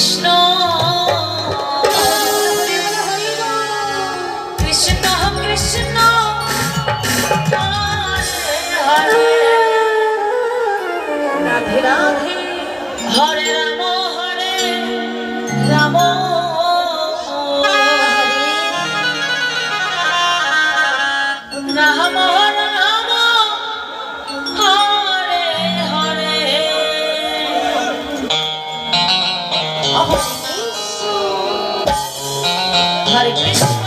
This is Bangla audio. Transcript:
কৃষ্ণ। কৃষ্ণ কৃষ্ণ। রাধে রাধে। হরে রাম হরে রাম। রাম Bye.